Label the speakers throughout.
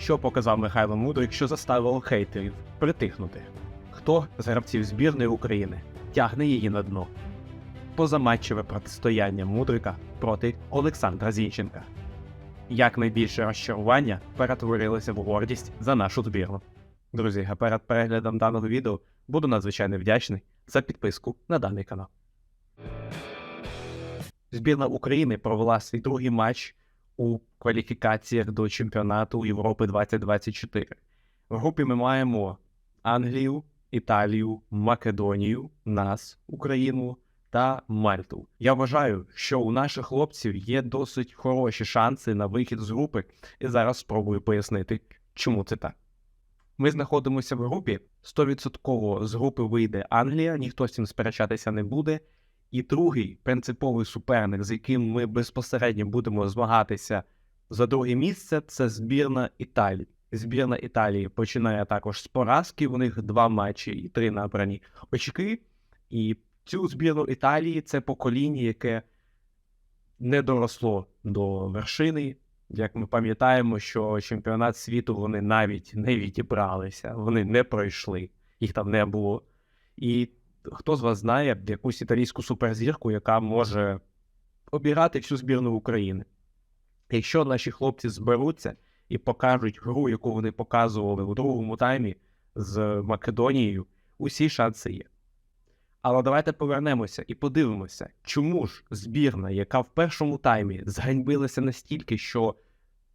Speaker 1: Що показав Михайло Мудрик, що заставило хейтерів притихнути? Хто з гравців збірної України тягне її на дно? Позаматчеве протистояння Мудрика проти Олександра Зінченка. Як найбільше розчарування перетворилося в гордість за нашу збірну. Друзі, а перед переглядом даного відео буду надзвичайно вдячний за підписку на даний канал. Збірна України провела свій другий матч у кваліфікаціях до чемпіонату Європи 2024. В групі ми маємо Англію, Італію, Македонію, нас, Україну та Мальту. Я вважаю, що у наших хлопців є досить хороші шанси на вихід з групи, і зараз спробую пояснити, чому це так. Ми знаходимося в групі 100% з групи вийде Англія, ніхто з цим сперечатися не буде. І другий принциповий суперник, з яким ми безпосередньо будемо змагатися за друге місце, це збірна Італії. Збірна Італії починає також з поразки. У них два матчі і три набрані очки. І цю збірну Італії це покоління, яке не доросло до вершини. Як ми пам'ятаємо, що чемпіонат світу вони навіть не відібралися, вони не пройшли, їх там не було. І хто з вас знає якусь італійську суперзірку, яка може обіграти всю збірну України? Якщо наші хлопці зберуться і покажуть гру, яку вони показували у другому таймі з Македонією, усі шанси є. Але давайте повернемося і подивимося, чому ж збірна, яка в першому таймі зганьбилася настільки, що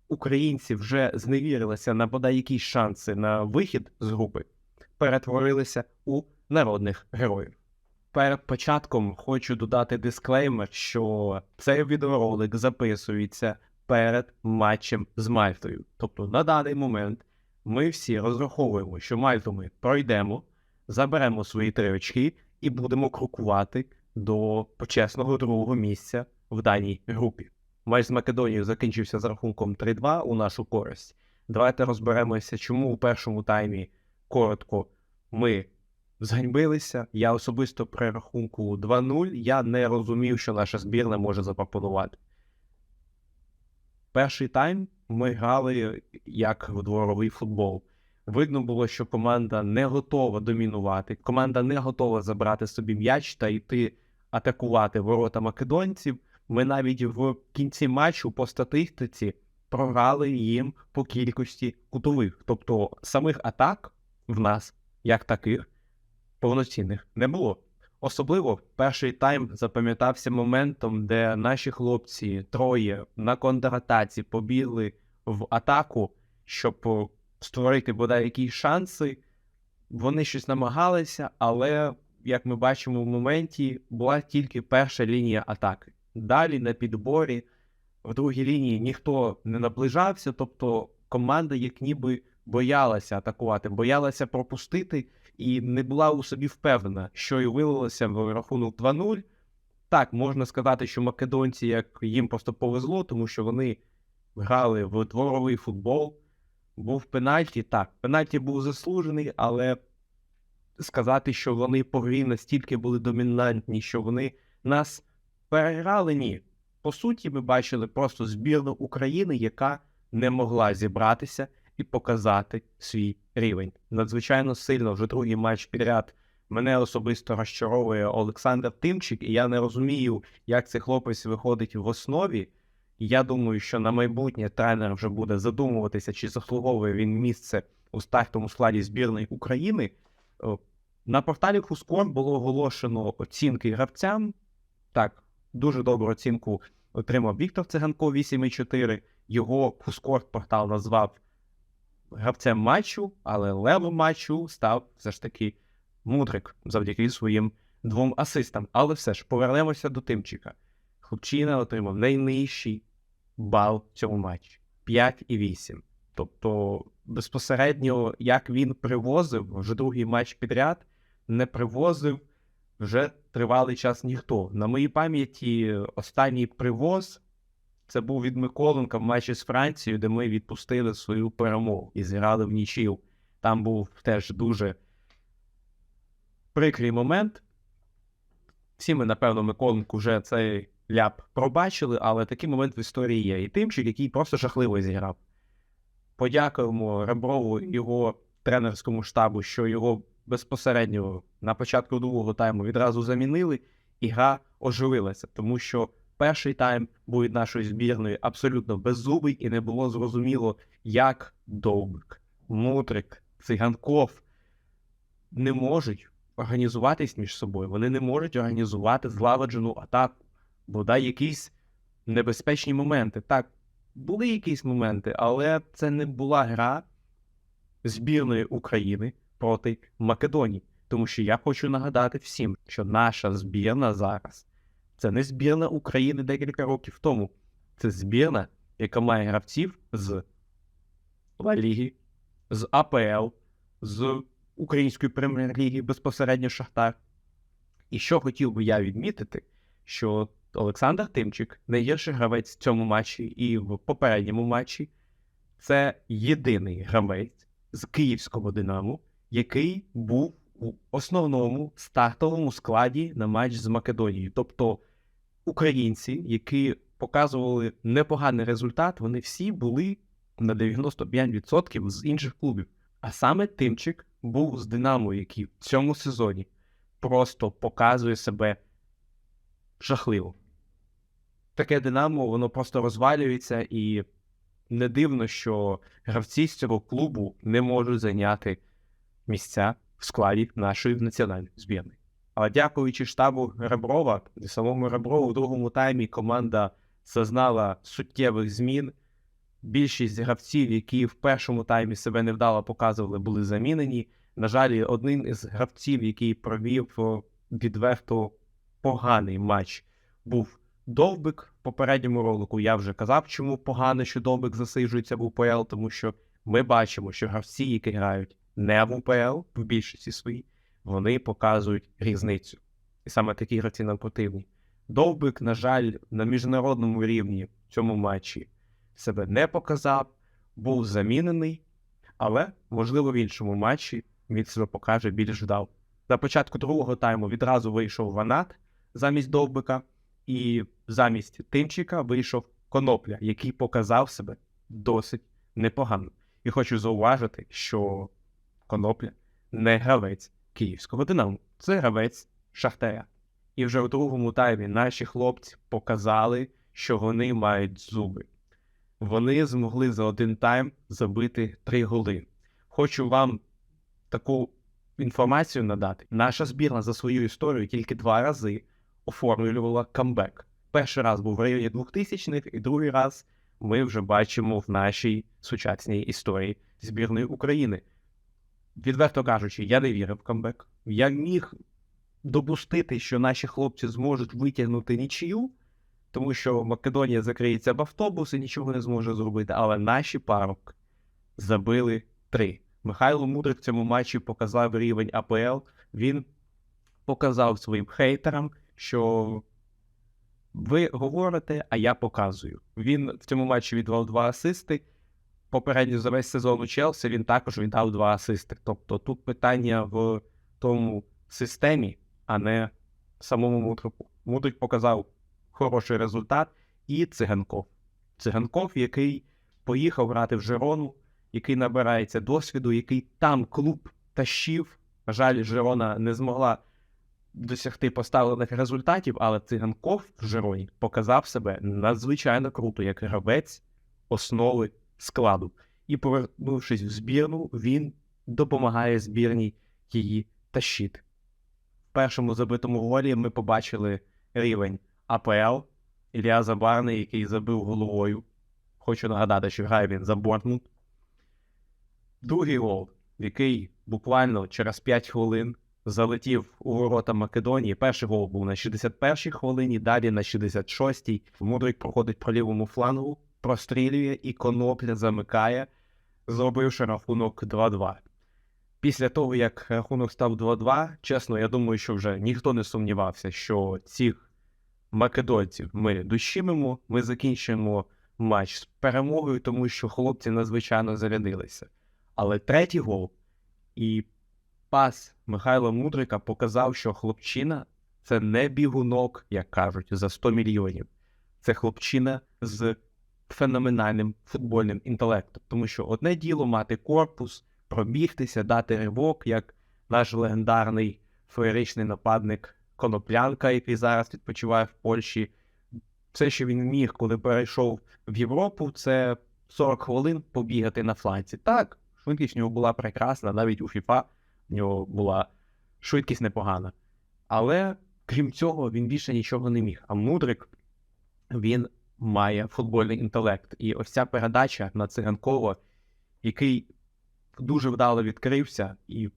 Speaker 1: українці вже зневірилися на бодай якісь шанси на вихід з групи, перетворилися у народних героїв. Перед початком хочу додати дисклеймер, що цей відеоролик записується перед матчем з Мальтою. Тобто на даний момент ми всі розраховуємо, що Мальту ми пройдемо, заберемо свої три очки і будемо крокувати до почесного другого місця в даній групі. Матч з Македонією закінчився з рахунком 3-2 у нашу користь. Давайте розберемося, чому у першому таймі коротко ми зганьбилися. Я особисто при рахунку 2-0 я не розумів, що наша збірна може запропонувати. Перший тайм ми грали як в дворовий футбол. Видно було, що команда не готова домінувати, команда не готова забрати собі м'яч та йти атакувати ворота македонців. Ми навіть в кінці матчу по статистиці програли їм по кількості кутових. Тобто самих атак в нас, як таких, повноцінних не було. Особливо перший тайм запам'ятався моментом, де наші хлопці троє на контратаці побігли в атаку, щоб створити бодай якісь шанси. Вони щось намагалися, але, як ми бачимо в моменті, була тільки перша лінія атаки. Далі на підборі в другій лінії ніхто не наближався, тобто команда як ніби боялася атакувати, боялася пропустити і не була у собі впевнена, що і вилилося в рахунок 2-0. Так, можна сказати, що македонці як їм просто повезло, тому що вони грали в дворовий футбол. Був пенальті. Так, пенальті був заслужений, але сказати, що вони по грі настільки були домінантні, що вони нас переграли, ні. По суті, ми бачили просто збірну України, яка не могла зібратися і показати свій рівень. Надзвичайно сильно вже другий матч підряд мене особисто розчаровує Олександр Тимчик, і я не розумію, як цей хлопець виходить в основі. Я думаю, що на майбутнє тренер вже буде задумуватися, чи заслуговує він місце у стартовому складі збірної України. На порталі Хускор було оголошено оцінки гравцям. Так, дуже добру оцінку отримав Віктор Циганко 8,4. Його Хускор портал назвав гравцем матчу, але левом матчу став все ж таки Мудрик завдяки своїм двом асистам. Але все ж повернемося до Тимчика. Хлопчина отримав найнижчий бал в цьому матчі 5,8. Тобто, безпосередньо, як він привозив вже другий матч підряд, не привозив вже тривалий час ніхто. На моїй пам'яті останній привоз це був від Миколенка в матчі з Францією, де ми відпустили свою перемогу і зіграли в нічів. Там був теж дуже прикрий момент. Всі ми, напевно, Миколенку вже цей ляп пробачили, але такий момент в історії є. І Тимчик, який просто жахливо зіграв. Подякуємо Реброву і його тренерському штабу, що його безпосередньо на початку другого тайму відразу замінили, і гра оживилася, тому що перший тайм був від нашої збірної абсолютно беззубий, і не було зрозуміло, як Довбик, Мудрик, Циганков не можуть організуватись між собою. Вони не можуть організувати злагоджену атаку, бодай якісь небезпечні моменти. Так, були якісь моменти, але це не була гра збірної України проти Македонії. Тому що я хочу нагадати всім, що наша збірна зараз це не збірна України декілька років тому. Це збірна, яка має гравців з Ліги, з АПЛ, з Української прем'єр-ліги безпосередньо Шахтар. І що хотів би я відмітити, що Олександр Тимчик, найгірший гравець в цьому матчі і в попередньому матчі, це єдиний гравець з київського Динамо, який був у основному стартовому складі на матч з Македонією. Тобто українці, які показували непоганий результат, вони всі були на 95% з інших клубів. А саме Тимчик був з Динамо, який в цьому сезоні просто показує себе жахливо. Таке Динамо, воно просто розвалюється, і не дивно, що гравці з цього клубу не можуть зайняти місця в складі нашої національної збірної. Але дякуючи штабу Реброва і самому Реброву в другому таймі команда зазнала суттєвих змін. Більшість гравців, які в першому таймі себе невдало показували, були замінені. На жаль, один із гравців, який провів відверто поганий матч, був Довбик. В попередньому ролику я вже казав, чому погано, що Довбик засиджується в УПЛ, тому що ми бачимо, що гравці, які грають не в УПЛ в більшості своїй, вони показують різницю. І саме такі гравці нам потрібні. Довбик, на жаль, на міжнародному рівні в цьому матчі себе не показав, був замінений, але, можливо, в іншому матчі він себе покаже більш вдав. На початку другого тайму відразу вийшов Ванат замість Довбика, і замість Тимчика вийшов Конопля, який показав себе досить непогано. І хочу зауважити, що Конопля не гравець київського Динамо, це гравець Шахтаря. І вже у другому таймі наші хлопці показали, що вони мають зуби. Вони змогли за один тайм забити три голи. Хочу вам таку інформацію надати. Наша збірна за свою історію тільки два рази оформлювала камбек. Перший раз був в районі 2000-х, і другий раз ми вже бачимо в нашій сучасній історії збірної України. Відверто кажучи, я не вірив в камбек. Я міг допустити, що наші хлопці зможуть витягнути нічию, тому що Македонія закриється в автобус і нічого не зможе зробити. Але наші парубки забили три. Михайло Мудрик в цьому матчі показав рівень АПЛ. Він показав своїм хейтерам, що ви говорите, а я показую. Він в цьому матчі віддав два асисти. Попередньо за весь сезон у Челсі він також віддав два асисти. Тобто тут питання в тому системі, а не самому Мудрику. Мудрик показав хороший результат, і Циганков. Циганков, який поїхав грати в Жерону, який набирається досвіду, який там клуб тащив. На жаль, Жерона не змогла досягти поставлених результатів, але Циганков в Жероні показав себе надзвичайно круто, як гравець основи складу. І, повернувшись в збірну, він допомагає збірній її тащити. В першому забитому голі ми побачили рівень АПЛ Ілля Забарний, який забив головою. Хочу нагадати, що грає він за Бортмунд. Другий гол, який буквально через 5 хвилин залетів у ворота Македонії. Перший гол був на 61-й хвилині, далі на 66-й. Мудрик проходить по лівому флангу, прострілює і конопля замикає, зробивши рахунок 2-2. Після того, як рахунок став 2-2, чесно, я думаю, що вже ніхто не сумнівався, що цих македонців ми дощимемо, ми закінчимо матч з перемогою, тому що хлопці надзвичайно зарядилися. Але третій гол і пас Михайла Мудрика показав, що хлопчина це не бігунок, як кажуть, за 100 мільйонів. Це хлопчина з феноменальним футбольним інтелектом. Тому що одне діло мати корпус, пробігтися, дати ривок, як наш легендарний феєричний нападник Коноплянка, який зараз відпочиває в Польщі. Все, що він міг, коли перейшов в Європу, це 40 хвилин побігати на фланці. Так, швидкість в нього була прекрасна, навіть у FIFA в нього була швидкість непогана. Але крім цього, він більше нічого не міг. А Мудрик він має футбольний інтелект. І ось ця передача на циганково, який дуже вдало відкрився і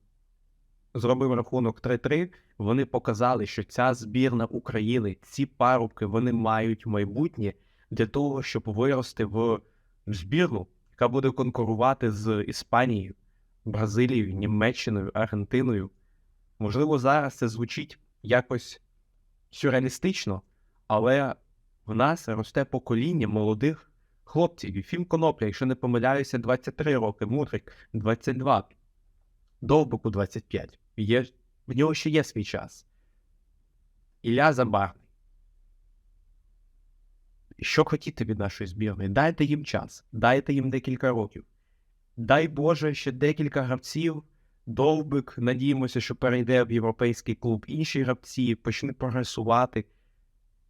Speaker 1: зробив рахунок 3-3, вони показали, що ця збірна України, ці парубки, вони мають майбутнє для того, щоб вирости в збірну, яка буде конкурувати з Іспанією, Бразилією, Німеччиною, Аргентиною. Можливо, зараз це звучить якось сюрреалістично, але в нас росте покоління молодих хлопців. Фім Конопля, якщо не помиляюся, 23 роки, Мудрик 22, Довбику 25. Є, в нього ще є свій час. Ілля Забарний. Що хотіти від нашої збірної? Дайте їм час, дайте їм декілька років. Дай Боже, ще декілька гравців. Довбик, надіємося, що перейде в європейський клуб. Інші гравці почне прогресувати.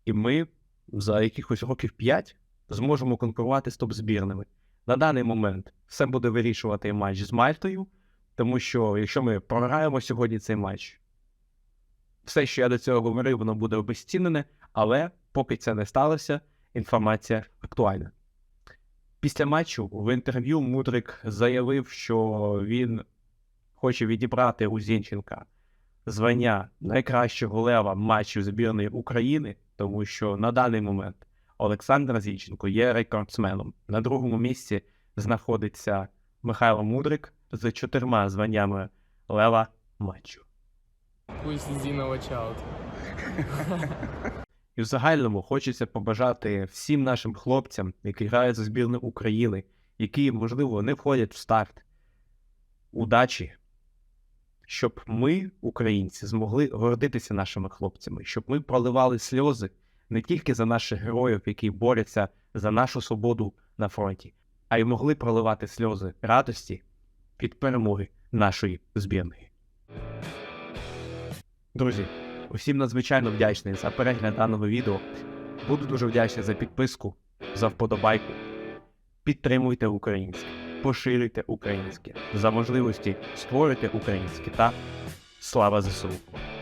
Speaker 1: І ми за якихось років 5 зможемо конкурувати з топ-збірними. На даний момент все буде вирішувати матч з Мальтою, тому що якщо ми програємо сьогодні цей матч, все, що я до цього говорив, воно буде обезцінене, але поки це не сталося, інформація актуальна. Після матчу в інтерв'ю Мудрик заявив, що він хоче відібрати у Зінченка звання найкращого лева матчів збірної України, тому що на даний момент Олександр Зінченко є рекордсменом. На другому місці знаходиться Михайло Мудрик з чотирма званнями лева матчу. І в загальному хочеться побажати всім нашим хлопцям, які грають за збірну України, які, можливо, не входять в старт, удачі, щоб ми, українці, змогли гордитися нашими хлопцями, щоб ми проливали сльози не тільки за наших героїв, які борються за нашу свободу на фронті, а й могли проливати сльози радості від перемоги нашої збірної. Друзі, усім надзвичайно вдячний за перегляд даного відео. Буду дуже вдячний за підписку, за вподобайку. Підтримуйте українське, поширюйте українське, за можливості створюйте українське та слава ЗСУ!